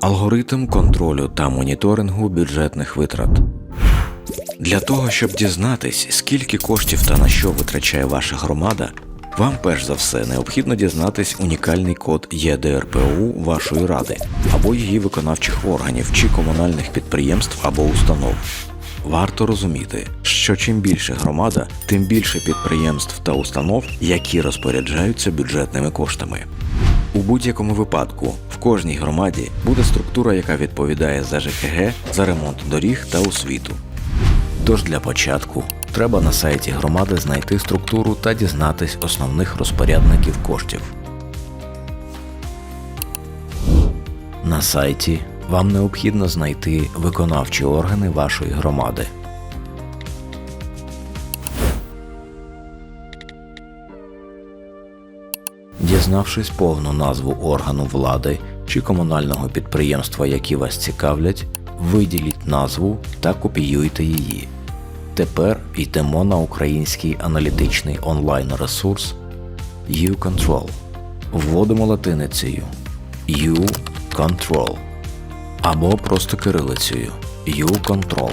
Алгоритм контролю та моніторингу бюджетних витрат. Для того, щоб дізнатись, скільки коштів та на що витрачає ваша громада, вам перш за все необхідно дізнатись унікальний код ЄДРПУ вашої ради або її виконавчих органів чи комунальних підприємств або установ. Варто розуміти, що чим більше громада, тим більше підприємств та установ, які розпоряджаються бюджетними коштами. У будь-якому випадку в кожній громаді буде структура, яка відповідає за ЖКГ, за ремонт доріг та освіту. Тож для початку треба на сайті громади знайти структуру та дізнатись основних розпорядників коштів. На сайті вам необхідно знайти виконавчі органи вашої громади. Дізнавшись повну назву органу влади чи комунального підприємства, які вас цікавлять, виділіть назву та копіюйте її. Тепер йдемо на український аналітичний онлайн ресурс U-Control. Вводимо латиницею U-Control або просто кирилицею U-Control.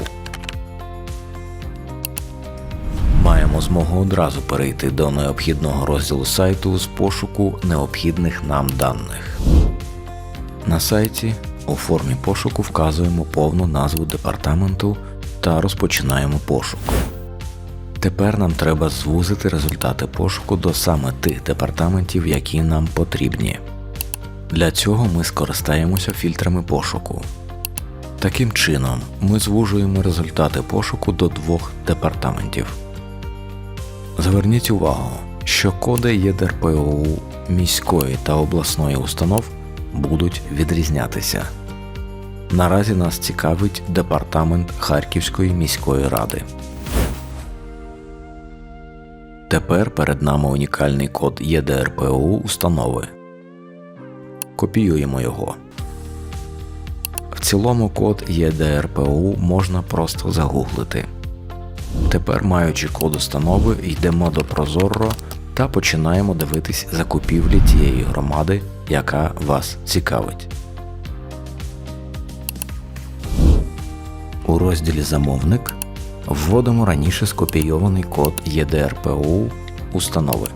Маємо змогу одразу перейти до необхідного розділу сайту з пошуку необхідних нам даних. На сайті у формі пошуку вказуємо повну назву департаменту та розпочинаємо пошук. Тепер нам треба звузити результати пошуку до саме тих департаментів, які нам потрібні. Для цього ми скористаємося фільтрами пошуку. Таким чином, ми звужуємо результати пошуку до двох департаментів. Зверніть увагу, що коди ЄДРПОУ міської та обласної установ будуть відрізнятися. Наразі нас цікавить департамент Харківської міської ради. Тепер перед нами унікальний код ЄДРПОУ установи. Копіюємо його. В цілому код ЄДРПОУ можна просто загуглити. Тепер, маючи код установи, йдемо до Прозорро та починаємо дивитись закупівлі тієї громади, яка вас цікавить. У розділі Замовник вводимо раніше скопійований код ЄДРПУ установи.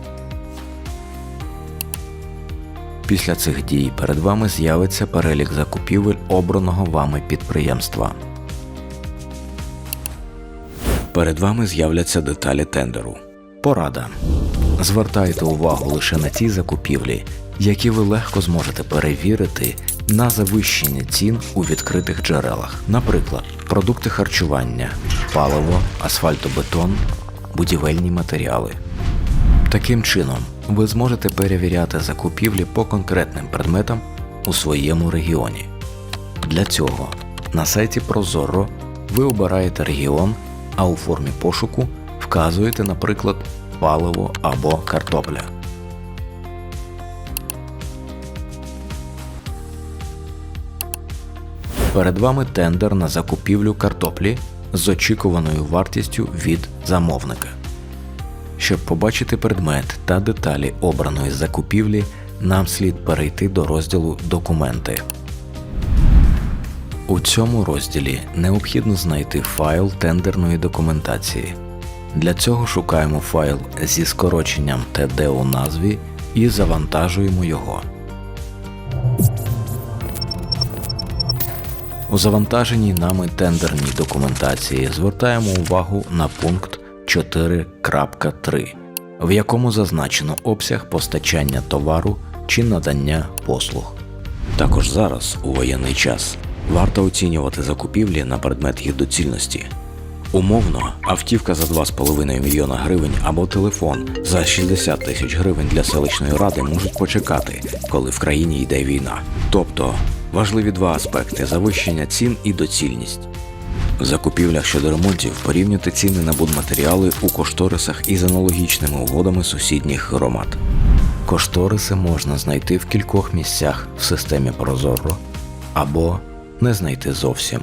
Після цих дій перед вами з'явиться перелік закупівель обраного вами підприємства. Перед вами з'являться деталі тендеру. Порада. Звертайте увагу лише на ті закупівлі, які ви легко зможете перевірити на завищення цін у відкритих джерелах, наприклад, продукти харчування, паливо, асфальтобетон, будівельні матеріали. Таким чином, ви зможете перевіряти закупівлі по конкретним предметам у своєму регіоні. Для цього на сайті Прозоро ви обираєте регіон, а у формі пошуку вказуєте, наприклад, паливо або картопля. Перед вами тендер на закупівлю картоплі з очікуваною вартістю від замовника. Щоб побачити предмет та деталі обраної закупівлі, нам слід перейти до розділу Документи. У цьому розділі необхідно знайти файл тендерної документації. Для цього шукаємо файл зі скороченням TD у назві і завантажуємо його. У завантаженій нами тендерній документації звертаємо увагу на пункт 4.3, в якому зазначено обсяг постачання товару чи надання послуг. Також зараз, у воєнний час, варто оцінювати закупівлі на предмет їх доцільності. Умовно, автівка за 2,5 мільйона гривень або телефон за 60 тисяч гривень для селищної ради можуть почекати, коли в країні йде війна. Тобто важливі два аспекти завищення цін і доцільність. В закупівлях щодо ремонтів порівнюйте ціни на будматеріали у кошторисах із аналогічними угодами сусідніх громад. Кошториси можна знайти в кількох місцях в системі Прозоро або не знайти зовсім.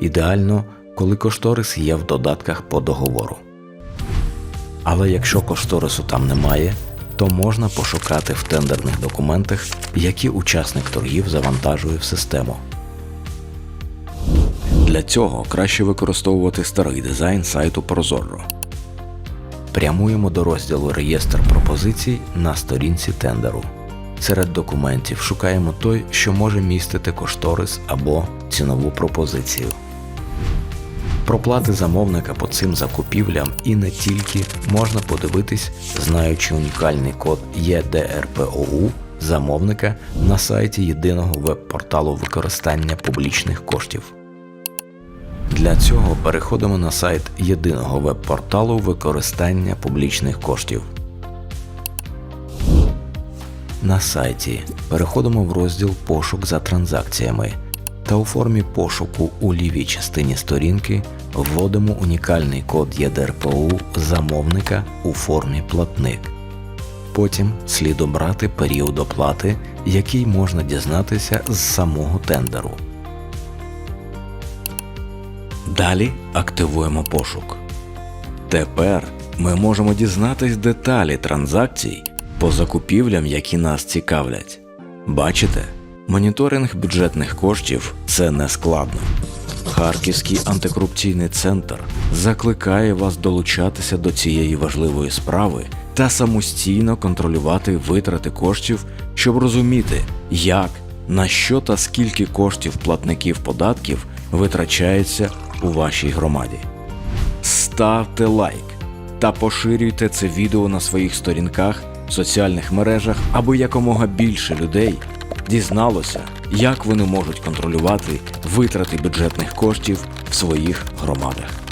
Ідеально, коли кошторис є в додатках по договору. Але якщо кошторису там немає, то можна пошукати в тендерних документах, які учасник торгів завантажує в систему. Для цього краще використовувати старий дизайн сайту Prozorro. Прямуємо до розділу Реєстр пропозицій на сторінці тендеру. Серед документів шукаємо той, що може містити кошторис або цінову пропозицію. Проплати замовника по цим закупівлям і не тільки можна подивитись, знаючи унікальний код ЄДРПОУ замовника на сайті єдиного веб-порталу використання публічних коштів. Для цього переходимо на сайт єдиного веб-порталу використання публічних коштів. На сайті переходимо в розділ Пошук за транзакціями та у формі пошуку у лівій частині сторінки вводимо унікальний код ЄДРПОУ замовника у формі платник. Потім слід обрати період оплати, який можна дізнатися з самого тендеру. Далі активуємо пошук. Тепер ми можемо дізнатись деталі транзакцій по закупівлям, які нас цікавлять. Бачите, моніторинг бюджетних коштів це не складно. Харківський антикорупційний центр закликає вас долучатися до цієї важливої справи та самостійно контролювати витрати коштів, щоб розуміти, як, на що та скільки коштів платників податків витрачається у вашій громаді. Ставте лайк та поширюйте це відео на своїх сторінках, соціальних мережах, аби якомога більше людей дізналося, як вони можуть контролювати витрати бюджетних коштів в своїх громадах.